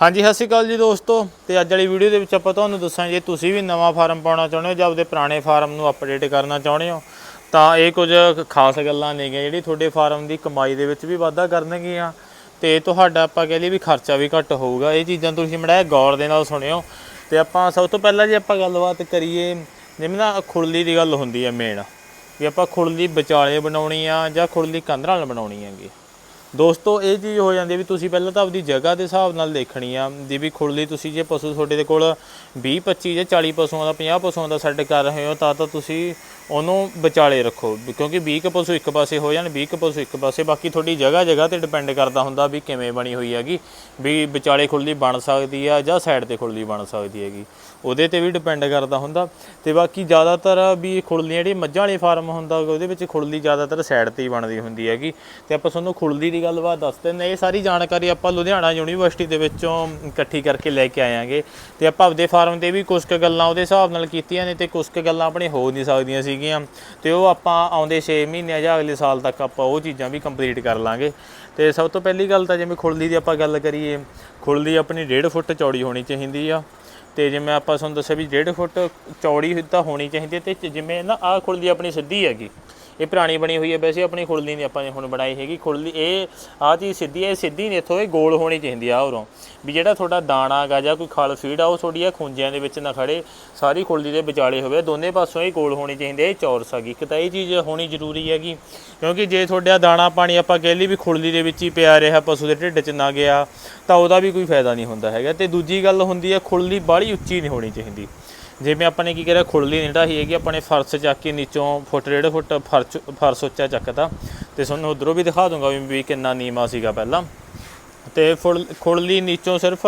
ਹਾਂਜੀ, ਸਤਿ ਸ਼੍ਰੀ ਅਕਾਲ ਜੀ ਦੋਸਤੋ। ਤੇ ਅੱਜ ਵਾਲੀ ਵੀਡੀਓ ਦੇ ਵਿੱਚ ਆਪਾਂ ਤੁਹਾਨੂੰ ਦੱਸਾਂ ਜੇ ਤੁਸੀਂ ਵੀ ਨਵਾਂ ਫਾਰਮ ਪਾਉਣਾ ਚਾਹੁੰਦੇ ਹੋ ਜਾਂ ਆਪਦੇ ਪੁਰਾਣੇ ਫਾਰਮ ਨੂੰ ਅਪਡੇਟ ਕਰਨਾ ਚਾਹੁੰਦੇ ਹੋ? ਤਾਂ ਇਹ ਕੁਝ ਖਾਸ ਗੱਲਾਂ ਨੇਗੀਆਂ ਜਿਹੜੀ ਤੁਹਾਡੇ ਫਾਰਮ ਦੀ ਕਮਾਈ ਦੇ ਵਿੱਚ ਵੀ ਵਾਧਾ ਕਰਨਗੀਆਂ। ਤੇ ਤੁਹਾਡਾ ਆਪਾਂ ਕਹਿ ਲਈਏ ਵੀ ਖਰਚਾ ਵੀ ਘੱਟ ਹੋਊਗਾ। ਇਹ ਚੀਜ਼ਾਂ ਤੁਸੀਂ ਮੜਾ ਗੌਰ ਦੇ ਨਾਲ ਸੁਣਿਓ। ਤੇ ਆਪਾਂ ਸਭ ਤੋਂ ਪਹਿਲਾਂ ਜੇ ਆਪਾਂ ਗੱਲਬਾਤ ਕਰੀਏ, ਜਿਵੇਂ ਨਾ ਖੁਰਲੀ ਦੀ ਗੱਲ ਹੁੰਦੀ ਹੈ ਮੇਨ ਵੀ ਆਪਾਂ ਖੁਰਲੀ ਵਿਚਾਲੇ ਬਣਾਉਣੀ ਆ ਜਾਂ ਖੁਰਲੀ ਕੰਧ ਨਾਲ ਬਣਾਉਣੀ ਹੈਗੀ। ਦੋਸਤੋ, ਇਹ ਚੀਜ਼ ਹੋ ਜਾਂਦੀ ਵੀ ਤੁਸੀਂ ਪਹਿਲਾਂ ਤਾਂ ਆਪਦੀ ਜਗ੍ਹਾ ਦੇ ਹਿਸਾਬ ਨਾਲ ਦੇਖਣੀ ਆ। ਦੀ ਵੀ ਖੁਰਲੀ ਤੁਸੀਂ ਜੇ ਪਸ਼ੂ ਤੁਹਾਡੇ ਦੇ ਕੋਲ 20 25 ਜਾਂ 40 ਪਸ਼ੂਆਂ ਦਾ 50 ਪਸ਼ੂਆਂ ਦਾ ਸੈੱਟ ਕਰ ਰਹੇ ਹੋ, ਤਾਂ ਤਾਂ ਤੁਸੀਂ ਉਹਨੂੰ ਵਿਚਾਲੇ ਰੱਖੋ ਕਿਉਂਕਿ 20 ਕੁ ਪਸ਼ੂ ਇੱਕ ਪਾਸੇ ਹੋ ਜਾਣ 20 ਕੁ ਪਸ਼ੂ ਇੱਕ ਪਾਸੇ, ਬਾਕੀ ਤੁਹਾਡੀ ਜਗ੍ਹਾ ਜਗ੍ਹਾ ਤੇ ਡਿਪੈਂਡ ਕਰਦਾ ਹੁੰਦਾ ਵੀ ਕਿਵੇਂ ਬਣੀ ਹੋਈ ਹੈਗੀ, ਵੀ ਵਿਚਾਲੇ ਖੁਰਲੀ ਬਣ ਸਕਦੀ ਆ ਜਾਂ ਸਾਈਡ ਤੇ ਖੁਰਲੀ ਬਣ ਸਕਦੀ ਹੈਗੀ। ਉਹਦੇ ਤੇ ਵੀ ਡਿਪੈਂਡ ਕਰਦਾ ਹੁੰਦਾ। ਤੇ ਬਾਕੀ ਜ਼ਿਆਦਾਤਰ ਵੀ ਖੁਰਲੀਆਂ ਜਿਹੜੀ ਮੱਝਾਂ ਵਾਲੇ ਫਾਰਮ ਹੁੰਦਾ, ਉਹਦੇ ਵਿੱਚ ਖੁਰਲੀ ਜ਼ਿਆਦਾਤਰ ਸਾਈਡ ਤੇ ਹੀ ਬਣਦੀ ਹੁੰਦੀ ਹੈਗੀ। ਤੇ ਆਪਾਂ ਤੁਹਾਨੂੰ ਖੁਰਲੀ ਦੀ ਗੱਲਬਾਤ ਦੱਸ ਦਿੰਦੇ ਇਹ ਸਾਰੀ ਜਾਣਕਾਰੀ ਆਪਾਂ ਲੁਧਿਆਣਾ ਯੂਨੀਵਰਸਿਟੀ ਦੇ ਵਿੱਚੋਂ ਇਕੱਠੀ ਕਰਕੇ ਲੈ ਕੇ ਆਇਆਂਗੇ ਤੇ ਆਪਾਂ ਆਪਦੇ ਫਾਰਮ ਤੇ ਵੀ ਕੁਝ ਕੁ ਗੱਲਾਂ ਉਹਦੇ ਹਿਸਾਬ ਨਾਲ ਕੀਤੀਆਂ ਨੇ ਤੇ ਕੁਝ ਕੁ ਗੱਲਾਂ ਆਪਣੇ ਹੋ ਨਹੀਂ ਸਕਦੀਆਂ ਸੀ ਸੀਗੀਆਂ ਤੇ ਉਹ ਆਪਾਂ ਆਉਂਦੇ 6 ਮਹੀਨੇ ਜਾਂ ਅਗਲੇ ਸਾਲ ਤੱਕ ਆਪਾਂ ਉਹ ਚੀਜ਼ਾਂ ਵੀ ਕੰਪਲੀਟ ਕਰ ਲਾਂਗੇ। ਤੇ ਸਭ ਤੋਂ ਪਹਿਲੀ ਗੱਲ ਤਾਂ ਜਿਵੇਂ ਖੁਰਲੀ ਦੀ ਆਪਾਂ ਗੱਲ ਕਰੀਏ, ਖੁਰਲੀ ਆਪਣੀ 1.5 ਫੁੱਟ ਚੌੜੀ ਹੋਣੀ ਚਾਹੀਦੀ ਆ। ਤੇ ਜਿਵੇਂ ਆਪਾਂ ਤੁਹਾਨੂੰ ਦੱਸਿਆ ਵੀ 1.5 ਫੁੱਟ ਚੌੜੀ ਤਾਂ ਹੋਣੀ ਚਾਹੀਦੀ ਹੈ ਤੇ ਜਿਵੇਂ ਨਾ ਆਹ ਖੁਰਲੀ ਆਪਣੀ ਸਿੱਧੀ ਹੈਗੀ। ਇਹ ਪੁਰਾਣੀ ਬਣੀ ਹੋਈ ਹੈ, ਵੈਸੇ ਆਪਣੀ ਖੁਰਲੀ ਨਹੀਂ ਆਪਾਂ ਨੇ ਹੁਣ ਬਣਾਈ ਹੈਗੀ। ਖੁਰਲੀ, ਇਹ ਆਹ ਚੀਜ਼ ਸਿੱਧੀ ਹੈ, ਇਹ ਸਿੱਧੀ ਨਹੀਂ ਇੱਥੋਂ ਇਹ ਗੋਲ ਹੋਣੀ ਚਾਹੀਦੀ ਆ ਉਰੋਂ। ਵੀ ਜਿਹੜਾ ਤੁਹਾਡਾ ਦਾਣਾ ਗਾ ਜਾਂ ਕੋਈ ਖਲ ਫੀਡ ਆ, ਉਹ ਤੁਹਾਡੀ ਆ ਖੁੰਝਿਆਂ ਦੇ ਵਿੱਚ ਨਾ ਖੜੇ, ਸਾਰੀ ਖੁਰਲੀ ਦੇ ਵਿਚਾਲੇ ਹੋਵੇ। ਦੋਨੇ ਪਾਸੋਂ ਇਹ ਗੋਲ ਹੋਣੀ ਚਾਹੀਦੀ ਹੈ, ਇਹ ਚੌਰਸ ਹੈਗੀ ਇੱਕ ਤਾਂ ਇਹ ਚੀਜ਼ ਹੋਣੀ ਜ਼ਰੂਰੀ ਹੈਗੀ, ਕਿਉਂਕਿ ਜੇ ਤੁਹਾਡਾ ਦਾਣਾ ਪਾਣੀ ਆਪਾਂ ਕਹਿ ਲਈ ਵੀ ਖੁਰਲੀ ਦੇ ਵਿੱਚ ਹੀ ਪਿਆ ਰਿਹਾ, ਪਸ਼ੂ ਦੇ ਢਿੱਡ 'ਚ ਨਾ ਗਿਆ, ਤਾਂ ਉਹਦਾ ਵੀ ਕੋਈ ਫਾਇਦਾ ਨਹੀਂ ਹੁੰਦਾ ਹੈਗਾ। ਤੇ ਦੂਜੀ ਗੱਲ ਹੁੰਦੀ ਹੈ, ਖੁਰਲੀ ਬਾਹਲੀ ਉੱਚੀ ਨਹੀਂ ਹੋਣੀ ਚਾਹੀਦੀ। ਜਿਵੇਂ ਆਪਾਂ ਨੇ ਕੀ ਕਰਿਆ, ਖੁਰਲੀ ਜਿਹੜਾ ਹੀ ਹੈਗੀ ਆਪਣੇ ਫਰਸ਼ ਚੱਕ ਕੇ ਨੀਚੋਂ ਫੁੱਟ, ਡੇਢ ਫੁੱਟ ਫਰਸ਼ ਫਰਸ਼ ਉੱਚਾ ਚੱਕਦਾ ਤੇ ਤੁਹਾਨੂੰ ਉਧਰੋਂ ਵੀ ਦਿਖਾ ਦੂੰਗਾ ਵੀ ਕਿੰਨਾ ਨੀਮਾ ਸੀਗਾ ਪਹਿਲਾਂ। ਤੇ ਫੁੱਲ, ਖੁਰਲੀ ਨੀਚੋਂ ਸਿਰਫ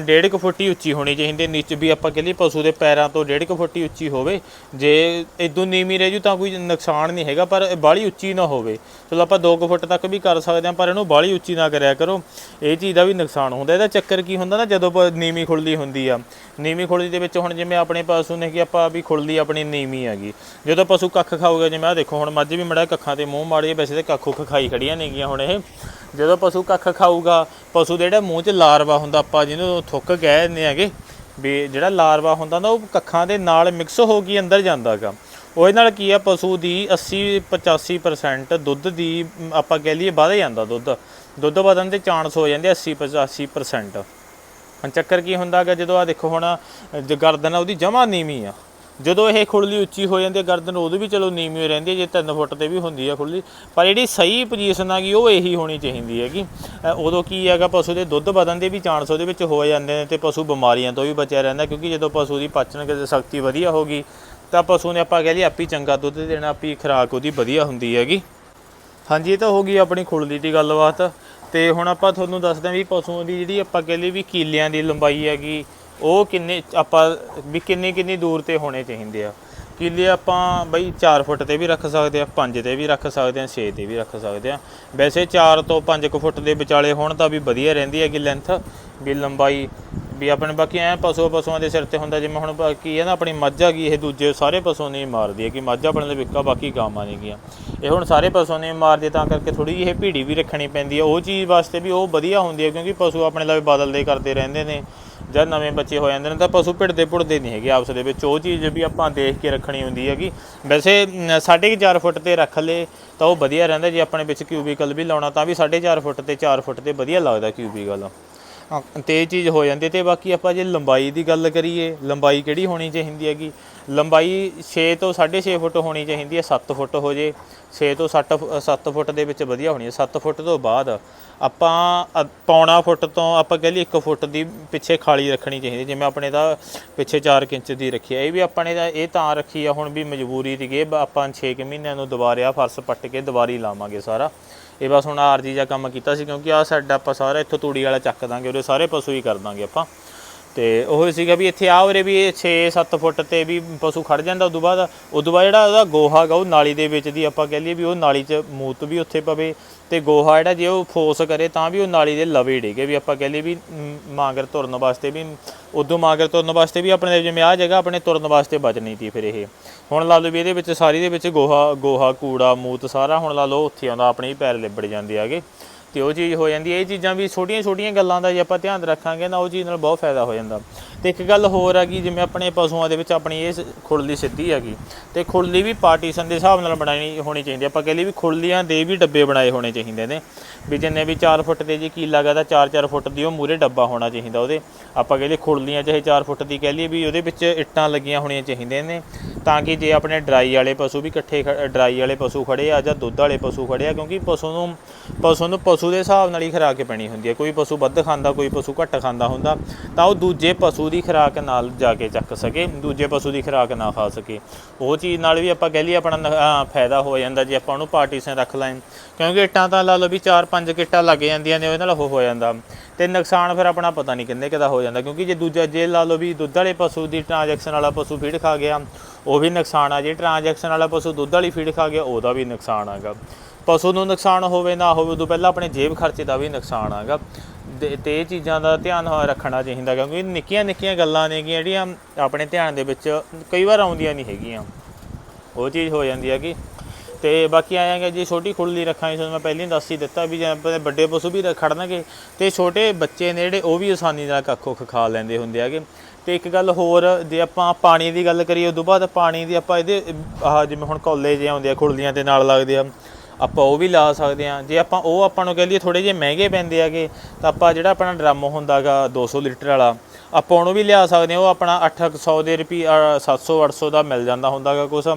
ਡੇਢ ਕੁ ਫੁੱਟ ਹੀ ਉੱਚੀ ਹੋਣੀ ਚਾਹੀਦੀ ਹੈ। ਨੀਚ ਵੀ ਆਪਾਂ ਕਹਿੰਦੇ ਪਸ਼ੂ ਦੇ ਪੈਰਾਂ ਤੋਂ ਡੇਢ ਕੁ ਫੁੱਟ ਹੀ ਉੱਚੀ ਹੋਵੇ। ਜੇ ਇਦੋਂ ਨੀਵੀਂ ਰਹਿ ਜੂ ਤਾਂ ਕੋਈ ਨੁਕਸਾਨ ਨਹੀਂ ਹੈਗਾ, ਪਰ ਬਾਹਲੀ ਉੱਚੀ ਨਾ ਹੋਵੇ। ਚਲੋ ਆਪਾਂ 2 ਕੁ ਫੁੱਟ ਤੱਕ ਵੀ ਕਰ ਸਕਦੇ ਹਾਂ, ਪਰ ਇਹਨੂੰ ਬਾਹਲੀ ਉੱਚੀ ਨਾ ਕਰਿਆ ਕਰੋ। ਇਹ ਚੀਜ਼ ਦਾ ਵੀ ਨੁਕਸਾਨ ਹੁੰਦਾ। ਇਹਦਾ ਚੱਕਰ ਕੀ ਹੁੰਦਾ ਨਾ, ਜਦੋਂ ਪ- ਨੀਵੀਂ ਖੁਰਲੀ ਹੁੰਦੀ ਆ। ਨੀਵੀਂ ਖੁਰਲੀ ਦੇ ਵਿੱਚ ਹੁਣ ਜਿਵੇਂ ਆਪਣੇ ਪਸ਼ੂ ਨੇ ਕਿ ਆਪਾਂ ਵੀ ਖੁਰਲੀ ਆਪਣੀ ਨੀਵੀਂ ਹੈਗੀ। ਜਦੋਂ ਪਸ਼ੂ ਕੱਖ ਖਾਊਗਾ, ਜਿਵੇਂ ਆ ਦੇਖੋ, ਹੁਣ ਮੱਝ ਵੀ ਮੜਾ ਕੱਖਾਂ ਤੇ ਮੂੰਹ ਮਾੜੀ ਵੈਸੇ ਤੇ ਕੱਖ ਉੱਖ ਖਾਈ ਖੜੀਆਂ ਨੇਗੀਆਂ ਹੁਣ ਇਹ। ਜਦੋਂ ਪਸ਼ੂ ਕੱਖ ਖਾਊਗਾ, ਪਸ਼ੂ ਦੇ ਜਿਹੜਾ ਮੂੰਹ 'ਚ ਲਾਰਵਾ ਹੁੰਦਾ, ਆਪਾਂ ਜਿਹਨੂੰ ਥੁੱਕ ਕਹਿ ਦਿੰਦੇ ਹੈਗੇ, ਵੀ ਜਿਹੜਾ ਲਾਰਵਾ ਹੁੰਦਾ ਨਾ, ਉਹ ਕੱਖਾਂ ਦੇ ਨਾਲ ਮਿਕਸ ਹੋ ਕੇ ਅੰਦਰ ਜਾਂਦਾਗਾ। ਉਹਦੇ ਨਾਲ ਕੀ ਆ, ਪਸ਼ੂ ਦੀ 80 85% ਦੁੱਧ ਦੀ ਆਪਾਂ ਕਹਿ ਲਈਏ ਵਧ ਜਾਂਦਾ ਦੁੱਧ। ਦੁੱਧ ਵਧਣ ਦੇ ਚਾਂਸ ਹੋ ਜਾਂਦੇ 80 85% ਹੁਣ ਚੱਕਰ ਕੀ ਹੁੰਦਾਗਾ, ਜਦੋਂ ਆ ਦੇਖੋ ਹੁਣ ਜ- ਗਰਦਨ ਆ, ਉਹਦੀ ਜਮਾ ਨੀਵੀਂ ਆ। ਜਦੋਂ ਇਹ ਖੁਰਲੀ ਉੱਚੀ ਹੋ ਜਾਂਦੀ ਹੈ, ਗਰਦਨ ਉਦੋਂ ਵੀ ਚਲੋ ਨੀਵੀਂ ਰਹਿੰਦੀ ਹੈ, ਜੇ 3 ਫੁੱਟ ਤੇ ਵੀ ਹੁੰਦੀ ਆ ਖੁਰਲੀ। ਪਰ ਜਿਹੜੀ ਸਹੀ ਪੋਜੀਸ਼ਨ ਹੈਗੀ ਉਹ ਇਹੀ ਹੋਣੀ ਚਾਹੀਦੀ ਹੈਗੀ। ਉਦੋਂ ਕੀ ਹੈਗਾ, ਪਸ਼ੂ ਦੇ ਦੁੱਧ ਵਧਣ ਦੇ ਵੀ ਚਾਂਸ ਉਹਦੇ ਵਿੱਚ ਹੋ ਜਾਂਦੇ ਨੇ ਤੇ ਪਸ਼ੂ ਬਿਮਾਰੀਆਂ ਤੋਂ ਵੀ ਬਚਿਆ ਰਹਿੰਦਾ, ਕਿਉਂਕਿ ਜਦੋਂ ਪਸ਼ੂ ਦੀ ਪਾਚਨ ਸ਼ਕਤੀ ਵਧੀਆ ਹੋਗੀ ਤਾਂ ਪਸ਼ੂ ਨੇ ਆਪਾਂ ਕਹਿ ਲਈ ਆਪੀ ਚੰਗਾ ਦੁੱਧ ਦੇਣਾ, ਆਪੀ ਖੁਰਾਕ ਉਹਦੀ ਵਧੀਆ ਹੁੰਦੀ ਹੈਗੀ। ਹਾਂਜੀ, ਇਹ ਤਾਂ ਹੋ ਗਈ ਆਪਣੀ ਖੁਰਲੀ ਦੀ ਗੱਲਬਾਤ। ਤੇ ਹੁਣ ਆਪਾਂ ਤੁਹਾਨੂੰ ਦੱਸਦੇ ਹਾਂ ਵੀ ਪਸ਼ੂਆਂ ਦੀ ਜਿਹੜੀ ਆਪਾਂ ਕਹਿ ਲਈ ਵੀ ਕੀਲਿਆਂ ਦੀ ਲੰਬਾਈ ਹੈਗੀ ਉਹ ਕਿੰਨੇ, ਆਪਾਂ ਵੀ ਕਿੰਨੀ ਕਿੰਨੀ ਦੂਰ ਤੇ ਹੋਣੇ ਚਾਹੀਦੇ ਆ। ਕੀਲੇ ਆਪਾਂ ਬਈ 4 ਫੁੱਟ ਤੇ ਵੀ ਰੱਖ ਸਕਦੇ ਆ 5 ਤੇ ਵੀ ਰੱਖ ਸਕਦੇ ਆ 6 ਤੇ ਵੀ ਰੱਖ ਸਕਦੇ ਆ। ਵੈਸੇ 4 ਤੋਂ 5 ਕੁ ਫੁੱਟ ਦੇ ਵਿਚਾਲੇ ਹੋਣ ਤਾਂ ਵੀ ਵਧੀਆ ਰਹਿੰਦੀ ਹੈਗੀ ਲੈਂਥ ਵੀ ਲੰਬਾਈ, ਵੀ ਆਪਣੇ ਬਾਕੀ ਐ ਪਸ਼ੂ ਪਸ਼ੂਆਂ ਦੇ ਸਿਰ ਤੇ ਹੁੰਦਾ, ਜਿਵੇਂ ਹੁਣ ਕੀ ਹੈ ਨਾ ਆਪਣੀ ਮੱਝ ਹੈਗੀ, ਇਹ ਦੂਜੇ ਸਾਰੇ ਪਸ਼ੂ ਨਹੀਂ ਮਾਰਦੀ ਹੈ ਕਿ ਮੱਝ ਆਪਣੇ ਲਈ ਵਿਕਾ ਬਾਕੀ ਗਾਵਾਂ ਨਹੀਂ ਗੀਆਂ। ਇਹ ਹੁਣ ਸਾਰੇ ਪਸ਼ੂ ਨੇ ਮਾਰਦੇ ਤਾਂ ਕਰਕੇ ਥੋੜੀ ਜਿਹੀ ਇਹ ਭੀੜੀ ਵੀ ਰੱਖਣੀ ਪੈਂਦੀ ਹੈ। ਉਹ ਚੀਜ਼ ਵਾਸਤੇ ਵੀ ਉਹ ਵਧੀਆ ਹੁੰਦੀ ਹੈ, ਕਿਉਂਕਿ ਪਸ਼ੂ ਆਪਣੇ ਲਈ ਬਦਲਦੇ ਕਰਦੇ ਰਹਿੰਦੇ ਨੇ। ਜਦ ਨਵੇਂ ਬੱਚੇ ਹੋ ਜਾਂਦੇ ਨੇ ਤਾਂ ਪਸ਼ੂ ਭਿੜਦੇ ਭੁੜਦੇ ਨਹੀਂ ਹੈਗੇ ਆਪਸ ਦੇ ਵਿੱਚ। ਉਹ ਚੀਜ਼ ਵੀ ਆਪਾਂ ਦੇਖ ਕੇ ਰੱਖਣੀ ਹੁੰਦੀ ਹੈਗੀ। ਵੈਸੇ ਅਮ, ਸਾਢੇ ਕੁ ਚਾਰ ਫੁੱਟ ਤੇ ਰੱਖ ਲੇ ਤਾਂ ਉਹ ਵਧੀਆ ਰਹਿੰਦਾ। ਜੇ ਆਪਣੇ ਵਿੱਚ ਕਿਊਬਿਕਲ ਵੀ ਲਾਉਣਾ ਤਾਂ ਵੀ 4.5 ਫੁੱਟ ਤੇ 4 ਫੁੱਟ ਤੇ ਵਧੀਆ ਲੱਗਦਾ ਕਿਊਬਿਕਲ ਹਾਂ, ਇਹ ਚੀਜ਼ ਹੋ ਜਾਂਦੀ ਤੇ ਬਾਕੀ ਆਪਾਂ ਜੇ ਲੰਬਾਈ ਦੀ ਗੱਲ ਕਰੀਏ ਲੰਬਾਈ ਕਿਹੜੀ ਹੋਣੀ ਚਾਹੀਦੀ ਹੈਗੀ? ਲੰਬਾਈ 6 ਤੋਂ 6.5 ਫੁੱਟ ਹੋਣੀ ਚਾਹੀਦੀ ਹੈ 7 ਫੁੱਟ ਹੋ ਜੇ। 6 ਤੋਂ 7 7 ਫੁੱਟ ਦੇ ਵਿੱਚ ਵਧੀਆ ਹੋਣੀ ਹੈ 7 ਫੁੱਟ ਤੋਂ ਬਾਅਦ ਆਪਾਂ ਅ- ਪੌਣਾ ਫੁੱਟ ਤੋਂ ਆਪਾਂ ਕਹਿ ਲਈ 1 ਫੁੱਟ ਦੀ ਪਿੱਛੇ ਖਾਲੀ ਰੱਖਣੀ ਚਾਹੀਦੀ ਜਿਵੇਂ ਆਪਣੇ ਦਾ ਪਿੱਛੇ 4 ਇੰਚ ਦੀ ਰੱਖੀ ਹੈ। ਇਹ ਵੀ ਆਪਣੇ ਦਾ ਇਹ ਤਾਂ ਰੱਖੀ ਆ ਹੁਣ ਵੀ ਮਜਬੂਰੀ ਦੀ ਆਪਾਂ 6 ਮਹੀਨਿਆਂ ਨੂੰ ਦੁਬਾਰਿਆ ਫਰਸ਼ ਪੱਟ ਕੇ ਦੁਬਾਰੀ ਲਾਵਾਂਗੇ ਸਾਰਾ। ਇਹ ਬਸ ਹੁਣ ਆਰਜੀ ਜਿਹਾ ਕੰਮ ਕੀਤਾ ਸੀ, ਕਿਉਂਕਿ ਆਹ ਸਾਡਾ ਆਪਾਂ ਸਾਰਾ ਇੱਥੋਂ ਤੂੜੀ ਵਾਲਾ ਚੱਕ ਦਾਂਗੇ, ਉਹਦੇ ਸਾਰੇ ਪਸ਼ੂ ਹੀ ਕਰ ਦਾਂਗੇ ਆਪਾਂ। ਤੇ ਉਹ ਸੀਗਾ ਵੀ ਇੱਥੇ ਆ ਉਰੇ ਵੀ 6-7 ਫੁੱਟ ਤੇ ਵੀ ਪਸ਼ੂ ਖੜ ਜਾਂਦਾ, ਉਦੋਂ ਬਾਅਦ ਉਦੋਂ ਬਾਅਦ ਜਿਹੜਾ ਉਹਦਾ ਗੋਹਾ ਗਾ ਉਹ ਨਾਲੀ ਦੇ ਵਿੱਚ ਦੀ ਆਪਾਂ ਕਹਿ ਲਈਏ ਵੀ ਉਹ ਨਾਲੀ 'ਚ ਮੂਤ ਵੀ ਉੱਥੇ ਪਵੇ ਤੇ ਗੋਹਾ ਜਿਹੜਾ ਜੇ ਉਹ ਫੋਰਸ ਕਰੇ ਤਾਂ ਵੀ ਉਹ ਨਾਲੀ ਦੇ ਲਵੇ ਡੇਗੇ ਵੀ ਆਪਾਂ ਕਹਿ ਲਈਏ ਵੀ ਮਾਂਗਰ ਤੁਰਨ ਵਾਸਤੇ ਵੀ, ਉਦੋਂ ਮਾਂਗਰ ਤੁਰਨ ਵਾਸਤੇ ਵੀ ਆਪਣੇ ਜਿਵੇਂ ਆ ਜਗ੍ਹਾ ਆਪਣੇ ਤੁਰਨ ਵਾਸਤੇ ਬਚਣੀ ਤੀ ਫਿਰ ਇਹ। ਹੁਣ ਲਾ ਲਓ ਵੀ ਇਹਦੇ ਵਿੱਚ ਸਾਰੀ ਦੇ ਵਿੱਚ ਗੋਹਾ ਗੋਹਾ, ਕੂੜਾ, ਮੂਤ ਸਾਰਾ ਹੁਣ ਲਾ ਲਓ ਉੱਥੇ ਆਉਂਦਾ, ਆਪਣੇ ਹੀ ਪੈਰ ਲਿਬੜ ਜਾਂਦੇ ਆਗੇ। ਤੇ ਉਹ ਚੀਜ਼ ਹੋ ਜਾਂਦੀ ਹੈ। ਇਹ ਚੀਜ਼ਾਂ ਵੀ ਛੋਟੀਆਂ ਛੋਟੀਆਂ ਗੱਲਾਂ ਦਾ ਜੇ ਆਪਾਂ ਧਿਆਨ ਰੱਖਾਂਗੇ ਨਾ, ਉਹ ਚੀਜ਼ ਨਾਲ ਬਹੁਤ ਫਾਇਦਾ ਹੋ ਜਾਂਦਾ। ਤੇ ਇੱਕ ਗੱਲ ਹੋਰ ਹੈਗੀ ਜਿਵੇਂ ਆਪਣੇ ਪਸ਼ੂਆਂ ਦੇ ਵਿੱਚ ਆਪਣੀ ਇਹ ਸ- ਖੁਰਲੀ ਸਿੱਧੀ ਹੈਗੀ। ਤੇ ਖੁਰਲੀ ਵੀ ਪਾਰਟੀਸ਼ਨ ਦੇ ਹਿਸਾਬ ਨਾਲ ਬਣਾਈ ਹੋਣੀ ਚਾਹੀਦੀ। ਹੈ। ਆਪਾਂ ਕਹਿੰਦੇ ਵੀ ਖੁਰਲੀਆਂ ਦੇ ਵੀ ਡੱਬੇ ਬਣਾਏ ਹੋਣੇ ਚਾਹੀਦੇ ਨੇ। ਵੀ ਜਿੰਨੇ ਵੀ 4 ਫੁੱਟ ਦੇ ਜੇ ਕੀਲਾ ਗਾ ਤਾਂ 4-4 ਫੁੱਟ ਦੀ ਉਹ ਮੂਰੇ ਡੱਬਾ ਹੋਣਾ ਚਾਹੀਦਾ ਉਹਦੇ। ਆਪਾਂ ਕਹਿੰਦੇ ਖੁਰਲੀਆਂ ਚਾਹੇ 4 ਫੁੱਟ ਦੀ ਕਹਿ ਲਈਏ ਵੀ ਉਹਦੇ ਵਿੱਚ ਇੱਟਾਂ ਲੱਗੀਆਂ ਹੋਣੀਆਂ ਚਾਹੀਦੀਆਂ ਨੇ। ਤਾਂ ਕਿ ਜੇ ਆਪਣੇ ਡਰਾਈ ਵਾਲੇ ਪਸ਼ੂ ਵੀ ਇਕੱਠੇ ਡਰਾਈ ਵਾਲੇ ਪਸ਼ੂ ਖੜੇ ਆ ਜਾਂ ਦੁੱਧ ਵਾਲੇ ਪਸ਼ੂ ਖੜੇ ਆ, ਕਿਉਂਕਿ ਪਸ਼ੂ ਨੂੰ ਪਸ਼ੂ ਨੂੰ ਪਸ਼ੂ ਦੇ ਹਿਸਾਬ ਨਾਲ ਹੀ ਖੁਰਾਕ ਪੈਣੀ ਹੁੰਦੀ ਹੈ। ਕੋਈ ਪਸ਼ੂ ਵੱਧ ਖਾਂਦਾ, ਕੋਈ ਪਸ਼ੂ ਘੱਟ ਖਾਂਦਾ ਹੁੰਦਾ, ਤਾਂ ਉਹ ਦੂਜੇ ਪਸ਼ੂ ਦੀ ਖੁਰਾਕ ਨਾਲ ਜਾ ਕੇ ਚੱਕ ਸਕੇ, ਦੂਜੇ ਪਸ਼ੂ ਦੀ ਖੁਰਾਕ ਨਾ ਖਾ ਸਕੇ। ਉਹ ਚੀਜ਼ ਨਾਲ ਵੀ ਆਪਾਂ ਕਹਿ ਲਈਏ ਆਪਣਾ ਫਾਇਦਾ ਹੋ ਜਾਂਦਾ ਜੇ ਆਪਾਂ ਉਹਨੂੰ ਪਾਰਟੀਸ਼ਨ ਰੱਖ ਲਾਂਗੇ ਕਿਉਂਕਿ ਇੱਟਾਂ ਤਾਂ ਲਾ ਲਓ ਵੀ 4-5 ਕਿੱਟਾਂ ਲੱਗ ਜਾਂਦੀਆਂ ਨੇ, ਉਹਦੇ ਨਾਲ ਉਹ ਹੋ ਜਾਂਦਾ। ਤੇ ਨੁਕਸਾਨ ਫਿਰ ਆਪਣਾ ਪਤਾ ਨਹੀਂ ਕਿੰਨੇ ਕਿਦਾ ਹੋ ਜਾਂਦਾ, ਕਿਉਂਕਿ ਜੇ ਦੂਜਾ ਜੇ ਲਾ ਲਓ ਵੀ ਦੁੱਧ ਵਾਲੇ ਪਸ਼ੂ ਦੀ ਟ੍ਰਾਂਜੈਕਸ਼ਨ ਵਾਲਾ ਪਸ਼ੂ ਫੀਡ ਖਾ ਗਿਆ, ਉਹ ਵੀ ਨੁਕਸਾਨ ਆ। ਜੇ ਟ੍ਰਾਂਜੈਕਸ਼ਨ ਵਾਲਾ ਪਸ਼ੂ ਦੁੱਧ ਵਾਲੀ ਫੀਡ ਖਾ ਗਿਆ, ਉਹਦਾ ਵੀ ਨੁਕਸਾਨ ਆਗਾ। ਪਸ਼ੂ ਨੂੰ ਨੁਕਸਾਨ ਹੋਵੇ ਨਾ ਹੋਵੇ, ਉਦੋਂ ਪਹਿਲਾਂ ਆਪਣੇ ਜੇਬ ਖਰਚੇ ਦਾ ਵੀ ਨੁਕਸਾਨ ਆਗਾ। ਤੇ ਤੇ ਇਹ ਚੀਜ਼ਾਂ ਦਾ ਧਿਆਨ ਰੱਖਣਾ ਚਾਹੀਦਾ, ਕਿਉਂਕਿ ਨਿੱਕੀਆਂ ਨਿੱਕੀਆਂ ਗੱਲਾਂ ਨੇ ਜਿਹੜੀਆਂ ਆਪਣੇ ਧਿਆਨ ਦੇ ਵਿੱਚ ਕਈ ਵਾਰ ਆਉਂਦੀਆਂ ਨਹੀਂ ਹੈਗੀਆਂ। ਉਹ ਚੀਜ਼ ਹੋ ਜਾਂਦੀ ਹੈ ਕਿ ਤੇ ਬਾਕੀ ਆਇਆਗਾ ਜੀ ਛੋਟੀ ਖੁਰਲੀ ਰੱਖਾਂਗੇ ਤੁਹਾਨੂੰ ਮੈਂ ਪਹਿਲਾਂ ਹੀ ਦੱਸ ਹੀ ਦਿੱਤਾ ਵੀ ਜੇ ਆਪਾਂ ਵੱਡੇ ਪਸ਼ੂ ਵੀ ਰ- ਖੜਨਗੇ ਤੇ ਛੋਟੇ ਬੱਚੇ ਨੇ ਜਿਹੜੇ ਉਹ ਵੀ ਆਸਾਨੀ ਨਾਲ ਕੱਖੋ ਖਾ ਲੈਂਦੇ ਹੁੰਦੇ ਹੈਗੇ। ਤੇ ਇੱਕ ਗੱਲ ਹੋਰ, ਜੇ ਆਪਾਂ ਪਾਣੀ ਦੀ ਗੱਲ ਕਰੀਏ, ਉਦੋਂ ਬਾਅਦ ਪਾਣੀ ਦੀ ਆਪਾਂ ਇਹਦੇ, ਆਹ ਜਿਵੇਂ ਹੁਣ ਕੋਲੇ ਜੇ ਆਉਂਦੇ ਆ, ਖੁਰਲੀਆਂ ਦੇ ਨਾਲ ਲੱਗਦੇ ਆ, ਆਪਾਂ ਉਹ ਵੀ ਲਾ ਸਕਦੇ ਆ ਜੇ ਆਪਾਂ ਉਹ ਆਪਾਂ ਨੂੰ ਕਹਿ ਲਈਏ ਥੋੜੇ ਜਿਹੇ ਮਹਿੰਗੇ ਪੈਂਦੇ ਹੈਗੇ, ਤਾਂ ਆਪਾਂ ਜਿਹੜਾ ਆਪਣਾ ਡਰਮ ਹੁੰਦਾਗਾ 200 ਲੀਟਰ ਵਾਲਾ, ਆਪਾਂ ਉਹਨੂੰ ਵੀ ਲਿਆ ਸਕਦੇ ਆ ਉਹ ਆਪਣਾ 800 ਦੇ ਰੁਪਏ 700 800 ਦਾ ਮਿਲ ਜਾਂਦਾ ਹੁੰਦਾਗਾ ਕੁਛ।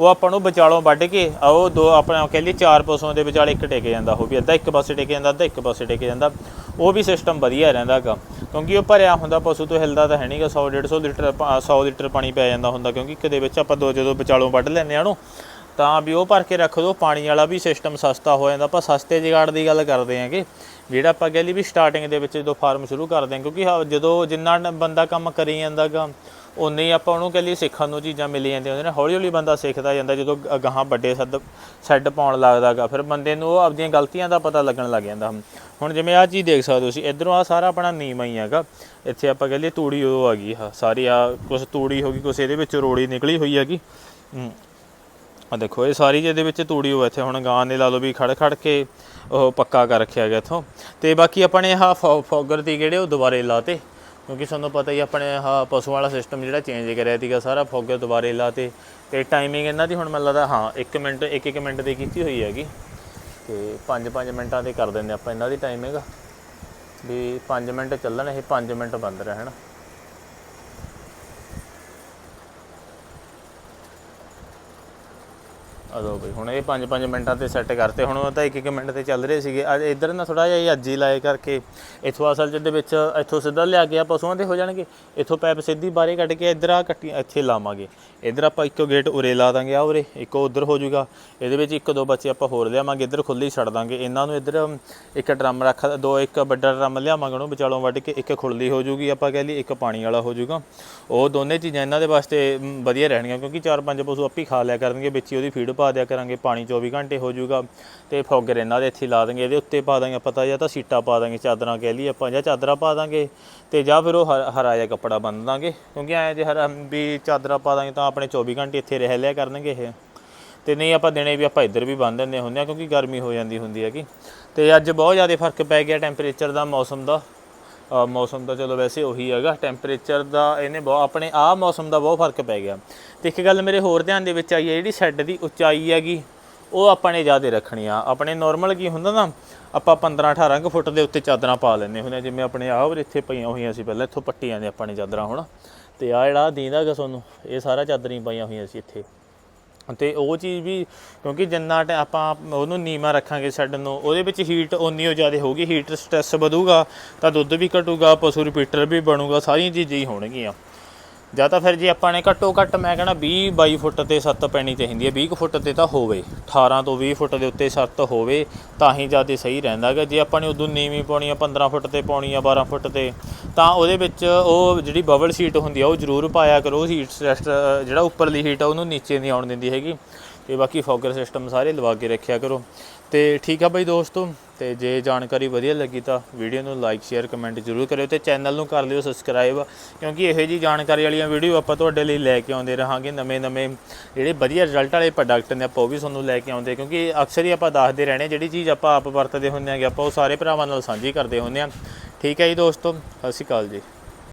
ਉਹ ਆਪਾਂ ਨੂੰ ਵਿਚਾਲੋਂ ਵੱਢ ਕੇ ਆ ਉਹ ਦੋ ਆਪਣਾ ਕਹਿ ਲਈਏ ਚਾਰ ਪਸ਼ੂਆਂ ਦੇ ਵਿਚਾਲੇ ਇੱਕ ਟਿਕ ਜਾਂਦਾ, ਉਹ ਵੀ ਅੱਧਾ ਇੱਕ ਪਾਸੇ ਟਿਕ ਜਾਂਦਾ, ਅੱਧਾ ਇੱਕ ਪਾਸੇ ਟਿਕ ਜਾਂਦਾ। ਉਹ ਵੀ ਸਿਸਟਮ ਵਧੀਆ ਰਹਿੰਦਾ ਰਹਿੰਦਾਗਾ ਕਿਉਂਕਿ ਉਹ ਭਰਿਆ ਹੁੰਦਾ, ਪਸ਼ੂ ਤੋਂ ਹਿਲਦਾ ਤਾਂ ਹੈ ਨਹੀਂਗਾ 100 150 ਲੀਟਰ ਪਾ- 100 ਲੀਟਰ ਪਾਣੀ ਪੈ ਜਾਂਦਾ ਹੁੰਦਾ, ਕਿਉਂਕਿ ਇੱਕ ਦੇ ਵਿੱਚ ਆਪਾਂ ਦੋ ਜਦੋਂ ਵਿਚਾਲੋਂ ਵੱਢ ਲੈਂਦੇ ਆ ਉਹਨੂੰ, ਤਾਂ ਵੀ ਉਹ ਭਰ ਕੇ ਰੱਖ ਦੋ, ਪਾਣੀ ਵਾਲਾ ਵੀ ਸਿਸਟਮ ਸਸਤਾ ਹੋ ਜਾਂਦਾ। ਆਪਾਂ ਸਸਤੇ ਜੁਗਾੜ ਦੀ ਗੱਲ ਕਰਦੇ ਆਂਗੇ ਜਿਹੜਾ ਆਪਾਂ ਕਹਿ ਲਈ ਵੀ ਸਟਾਰਟਿੰਗ ਦੇ ਵਿੱਚ ਜਦੋਂ ਫਾਰਮ ਸ਼ੁਰੂ ਕਰਦੇ ਹਾਂ, ਕਿਉਂਕਿ ਹਾਂ ਜਦੋਂ ਜਿੰਨਾ ਬੰਦਾ ਕੰਮ ਕਰੀ ਜਾਂਦਾਗਾ ਉਨੇ ਹੀ ਆਪਾਂ ਉਹਨੂੰ ਕਹਿ ਲਈ ਸਿੱਖਣ ਨੂੰ ਚੀਜ਼ਾਂ ਮਿਲ ਜਾਂਦੀਆਂ ਉਹਦੇ ਨਾਲ ਹੌਲੀ ਹੌਲੀ ਬੰਦਾ ਸਿੱਖਦਾ ਜਾਂਦਾ, ਜਦੋਂ ਗ- ਗਾਹਾਂ ਵੱਡੇ ਸੱਦ, ਸੈੱਡ ਪਾਉਣ ਲੱਗਦਾਗਾ, ਫਿਰ ਬੰਦੇ ਨੂੰ ਉਹ ਆਪਦੀਆਂ ਗਲਤੀਆਂ ਦਾ ਪਤਾ ਲੱਗਣ ਲੱਗ ਜਾਂਦਾ। ਹੁਣ ਜਿਵੇਂ ਆਹ ਚੀਜ਼ ਦੇਖ ਸਕਦੇ ਹੋ ਤੁਸੀਂ, ਇਧਰੋਂ ਆ ਸਾਰਾ ਆਪਣਾ ਨੀਮ ਹੀ ਹੈਗਾ। ਇੱਥੇ ਆਪਾਂ ਕਹਿ ਲਈਏ ਤੂੜੀ ਉਹ ਆ ਗਈ ਆ ਸਾਰੀ ਆ ਕੁਛ ਤੂੜੀ ਹੋ ਗਈ, ਕੁਛ ਇਹਦੇ ਵਿੱਚ ਰੋੜੀ ਨਿਕਲੀ ਹੋਈ ਹੈਗੀ। ਆ ਦੇਖੋ, ਇਹ ਸਾਰੀ ਜਿਹਦੇ ਵਿੱਚ ਤੂੜੀ ਹੋ ਇੱਥੇ ਹੁਣ ਗਾਂ ਨੇ ਲਾ ਲਓ ਵੀ ਖੜ ਖੜ ਕੇ ਉਹ ਪੱਕਾ ਕਰ ਰੱਖਿਆ ਗਿਆ ਇਥੋਂ। ਤੇ ਬਾਕੀ ਆਪਾਂ ਨੇ ਆਹ ਫੌ- ਫੌਗਰ ਦੀ ਜਿਹੜੇ ਉਹ ਦੁਬਾਰੇ ਲਾਤੇ? ਕਿਉਂਕਿ ਸਾਨੂੰ ਪਤਾ ਹੀ ਆਪਣੇ ਆਹ ਪਸ਼ੂ ਵਾਲਾ ਸਿਸਟਮ ਜਿਹੜਾ ਚੇਂਜ ਕਰਿਆ ਸੀਗਾ, ਸਾਰਾ ਫੌਗਰ ਦੁਬਾਰੇ ਲਾਤੇ ਤੇ ਟਾਈਮਿੰਗ ਇਹਨਾਂ ਦੀ ਹੁਣ ਮੈਨੂੰ ਲੱਗਦਾ, ਹਾਂ 1 ਮਿੰਟ 1 1 ਮਿੰਟ ਦੀ ਕੀਤੀ ਹੋਈ ਹੈਗੀ। ਤੇ 5 5 ਮਿੰਟਾਂ ਦੇ ਕਰ ਦਿੰਦੇ ਆਪਾਂ ਇਹਨਾਂ ਦੀ ਟਾਈਮਿੰਗ ਵੀ 5 ਮਿੰਟ ਚੱਲਣ, ਇਹ 5 ਮਿੰਟ ਬੰਦ ਰਹਿਣ। ਅਦੋ ਬਈ, ਹੁਣ ਇਹ 5-5 ਮਿੰਟਾਂ ਤੇ ਸੈੱਟ ਕਰਤੇ। ਹੁਣ ਉਹ ਤਾਂ 1-1 ਮਿੰਟ ਤੇ ਚੱਲ ਰਹੇ ਸੀਗੇ। ਅੱਜ ਇੱਧਰ ਨਾ ਥੋੜਾ ਜਿਹਾ ਇਹ ਅੱਜ ਹੀ ਲਾਏ ਕਰਕੇ, ਇੱਥੋਂ ਅਸਲ ਚ ਵਿੱਚ ਇੱਥੋਂ ਸਿੱਧਾ ਲਿਆ ਗਿਆ, ਪਸ਼ੂਆਂ ਦੇ ਹੋ ਜਾਣਗੇ। ਇੱਥੋਂ ਪੈਪ ਸਿੱਧੀ ਬਾਹਰੇ ਕੱਢ ਕੇ ਇੱਧਰ ਆ ਕੱਟੀ, ਇੱਥੇ ਲਾਵਾਂਗੇ। ਇੱਧਰ ਆਪਾਂ ਇੱਕੋ ਗੇਟ ਉਰੇ ਲਾ ਦਾਂਗੇ ਆ ਉਰੇ। ਇੱਕੋ ਉਧਰ ਹੋ ਜਾਊਗਾ। ਇਹਦੇ ਵਿੱਚ ਇੱਕ ਦੋ ਬੱਚੇ ਆਪਾਂ ਹੋਰ ਲਿਆਵਾਂਗੇ, ਇੱਧਰ ਖੁੱਲੀ ਛੱਡ ਦਾਂਗੇ। ਇਹਨਾਂ ਨੂੰ ਇੱਧਰ ਇੱਕ ਡਰਮ ਰੱਖ, ਦੋ ਇੱਕ ਵੱਡਾ ਡਰਮ ਲਿਆਵਾਂਗੇ, ਉਹਨੂੰ ਵਿਚਾਲੋਂ ਵੱਢ ਕੇ ਇੱਕ ਖੁੱਲੀ ਹੋ ਜਾਊਗੀ, ਆਪਾਂ ਕਹਿ ਲਈ ਇੱਕ ਪਾਣੀ ਵਾਲਾ ਹੋ ਜਾਊਗਾ। ਉਹ ਦੋਨੇ ਚੀਜ਼ਾਂ ਇਹਨਾਂ ਦੇ ਵਾਸਤੇ ਵਧੀਆ ਰਹਿਣਗੀਆਂ, ਕਿਉਂਕਿ ਚਾਰ ਪੰਜ ਪਸ਼ੂ ਆਪੇ ਖਾ ਲਿਆ ਕਰਨਗੇ, ਵਿੱਚ ਹੀ ਉਹਦੀ ਫੀਡ ਪਾ ਦਿਆ ਕਰਾਂਗੇ, ਪਾਣੀ 24 ਘੰਟੇ ਹੋ ਜਾਊਗਾ ਤੇ ਫੌਗਰ ਇਹਨਾਂ ਦੇ ਇੱਥੇ ਲਾ ਦਾਂਗੇ ਇਹਦੇ ਉੱਤੇ ਪਾ ਦਾਂਗੇ ਪਤਾ ਜਾਂ ਤਾਂ ਸੀਟਾਂ ਪਾ ਦਾਂਗੇ, ਚਾਦਰਾਂ ਕਹਿ ਲਈ ਆਪਾਂ, ਜਾਂ ਚਾਦਰਾਂ ਪਾ ਦਾਂਗੇ ਤੇ ਜਾਂ ਫਿਰ ਉਹ ਹਰਾ ਜਿਹਾ ਕੱਪੜਾ ਬੰਨ ਦਾਂਗੇ, ਕਿਉਂਕਿ ਐ ਜੇ ਹਰਾ ਵੀ ਚਾਦਰਾਂ ਪਾ ਦਾਂਗੇ ਤਾਂ ਆਪਣੇ 24 ਘੰਟੇ ਇੱਥੇ ਰਹਿ ਲਿਆ ਕਰਨਗੇ ਇਹ। ਤੇ ਨਹੀਂ ਆਪਾਂ ਦਿਨੇ ਵੀ ਆਪਾਂ ਇੱਧਰ ਵੀ ਬੰਨ ਦਿੰਦੇ ਹੁੰਦੇ ਆ ਕਿਉਂਕਿ ਗਰਮੀ ਹੋ ਜਾਂਦੀ ਹੁੰਦੀ ਹੈਗੀ। ਤੇ ਅੱਜ ਬਹੁਤ ਜ਼ਿਆਦਾ ਫ਼ਰਕ ਪੈ ਗਿਆ ਟੈਂਪਰੇਚਰ ਦਾ, ਮੌਸਮ ਦਾ। ਮੌਸਮ ਤਾਂ ਚਲੋ ਵੈਸੇ ਉਹੀ ਹੈਗਾ ਟੈਂਪਰੇਚਰ ਦਾ ਇਹਨੇ ਬਹੁਤ ਆਪਣੇ ਆਹ ਮੌਸਮ ਦਾ ਬਹੁਤ ਫ਼ਰਕ ਪੈ ਗਿਆ। ਤੇ ਇੱਕ ਗੱਲ ਮੇਰੇ ਹੋਰ ਧਿਆਨ ਦੇ ਵਿੱਚ ਆਈ ਹੈ ਜਿਹੜੀ ਸ਼ੈੱਡ ਦੀ ਉਚਾਈ ਹੈਗੀ ਉਹ ਆਪਾਂ ਨੇ ਜ਼ਿਆਦਾ ਰੱਖਣੀ ਆ। ਆਪਣੇ ਨਾਰਮਲ ਕੀ ਹੁੰਦਾ ਨਾ ਆਪਾਂ 15 18 ਕੁ ਫੁੱਟ ਦੇ ਉੱਤੇ ਚਾਦਰਾਂ ਪਾ ਲੈਂਦੇ ਹੁੰਦੇ ਹਾਂ, ਜਿਵੇਂ ਆਪਣੇ ਆਹ ਉਰੇ ਇੱਥੇ ਪਈਆਂ ਹੋਈਆਂ ਸੀ ਪਹਿਲਾਂ ਇੱਥੋਂ ਪੱਟੀਆਂ ਨੇ ਆਪਾਂ ਨੇ ਚਾਦਰਾਂ ਹੁਣ ਤੇ ਆ ਜਿਹੜਾ ਦੀਂਦਾਗਾ ਤੁਹਾਨੂੰ ਇਹ ਸਾਰਾ ਚਾਦਰਾਂ ਹੀ ਪਾਈਆਂ ਹੋਈਆਂ ਸੀ ਇੱਥੇ। ਤੇ ਉਹ ਚੀਜ਼ ਵੀ, ਕਿਉਂਕਿ ਜਿੰਨਾ ਟੈ- ਆਪਾਂ ਉਹਨੂੰ ਨੀਮਾ ਰੱਖਾਂਗੇ ਛੱਡਣ ਨੂੰ, ਉਹਦੇ ਵਿੱਚ ਹੀਟ ਉਨੀ ਹੋ ਜ਼ਿਆਦਾ ਹੋਊਗੀ ਹੀਟ ਸਟ੍ਰੈਸ ਵਧੂਗਾ, ਤਾਂ ਦੁੱਧ ਵੀ ਘਟੂਗਾ, ਪਸ਼ੂ ਰਿਪੀਟਰ ਵੀ ਬਣੂਗਾ, ਸਾਰੀਆਂ ਚੀਜ਼ਾਂ ਹੀ ਹੋਣਗੀਆਂ। ਜਾਂ ਤਾਂ ਫਿਰ ਜੇ ਆਪਾਂ ਨੇ ਘੱਟੋ ਘੱਟ ਮੈਂ ਕਹਿੰਦਾ 20 22 ਫੁੱਟ ਤੇ ਸੱਤ ਪੈਣੀ ਚਾਹੀਦੀ ਹੈ। 20 ਕੁ ਫੁੱਟ ਤੇ ਤਾਂ ਹੋਵੇ 18 ਤੋਂ 20 ਫੁੱਟ ਦੇ ਉੱਤੇ ਸੱਤ ਹੋਵੇ, ਤਾਂ ਹੀ ਜ਼ਿਆਦਾ ਸਹੀ ਰਹਿੰਦਾ ਹੈਗਾ। ਜੇ ਆਪਾਂ ਨੇ ਉਦੋਂ ਨੀਵੀਂ ਪਾਉਣੀ ਆ 15 ਫੁੱਟ ਤੇ ਪਾਉਣੀ ਆ 12 ਫੁੱਟ ਤੇ, ਤਾਂ ਉਹਦੇ ਵਿੱਚ ਉਹ ਜਿਹੜੀ ਬਬਲ ਸ਼ੀਟ ਹੁੰਦੀ ਆ, ਉਹ ਜ਼ਰੂਰ ਪਾਇਆ ਕਰੋ। ਹੀਟ ਸਟ੍ਰੈਸ ਜਿਹੜਾ ਉੱਪਰਲੀ ਹੀਟ ਆ, ਉਹਨੂੰ ਨੀਚੇ ਨਹੀਂ ਆਉਣ ਦਿੰਦੀ ਹੈਗੀ। ਤੇ ਬਾਕੀ ਫੌਗਰ ਸਿਸਟਮ ਸਾਰੇ ਲਵਾ ਕੇ ਰੱਖਿਆ ਕਰੋ। ਤੇ ਠੀਕ ਆ ਬਾਈ ਦੋਸਤੋ, ਤੇ ਜੇ ਜਾਣਕਾਰੀ ਵਧੀਆ ਲੱਗੀ ਤਾਂ ਵੀਡੀਓ ਨੂੰ ਲਾਈਕ ਸ਼ੇਅਰ ਕਮੈਂਟ ਜ਼ਰੂਰ ਕਰਿਓ ਤੇ ਚੈਨਲ ਨੂੰ ਕਰ ਲਿਓ ਸਬਸਕ੍ਰਾਈਬ ਕਿਉਂਕਿ ਇਹੋ ਜੀ ਜਾਣਕਾਰੀ ਵਾਲੀਆਂ ਵੀਡੀਓ ਆਪਾਂ ਤੁਹਾਡੇ ਲਈ ਲੈ ਕੇ ਆਉਂਦੇ ਰਹਾਂਗੇ ਨਵੇਂ ਨਵੇਂ ਜਿਹੜੇ ਵਧੀਆ ਰਿਜ਼ਲਟ ਵਾਲੇ ਪ੍ਰੋਡਕਟ ਨੇ ਆਪਾਂ ਉਹ ਵੀ ਤੁਹਾਨੂੰ ਲੈ ਕੇ ਆਉਂਦੇ, ਕਿਉਂਕਿ ਅਕਸਰ ਹੀ ਆਪਾਂ ਦੱਸਦੇ ਰਹਿਣੇ ਜਿਹੜੀ ਚੀਜ਼ ਆਪਾਂ ਆਪ ਵਰਤਦੇ ਹੁੰਦੇ ਆਂਗੇ ਆਪਾਂ ਉਹ ਸਾਰੇ ਭਰਾਵਾਂ ਨਾਲ ਸਾਂਝੀ ਕਰਦੇ ਹੁੰਦੇ ਆ ਠੀਕ ਹੈ ਜੀ ਦੋਸਤੋ, ਸਤਿ ਸ਼੍ਰੀ ਅਕਾਲ ਜੀ।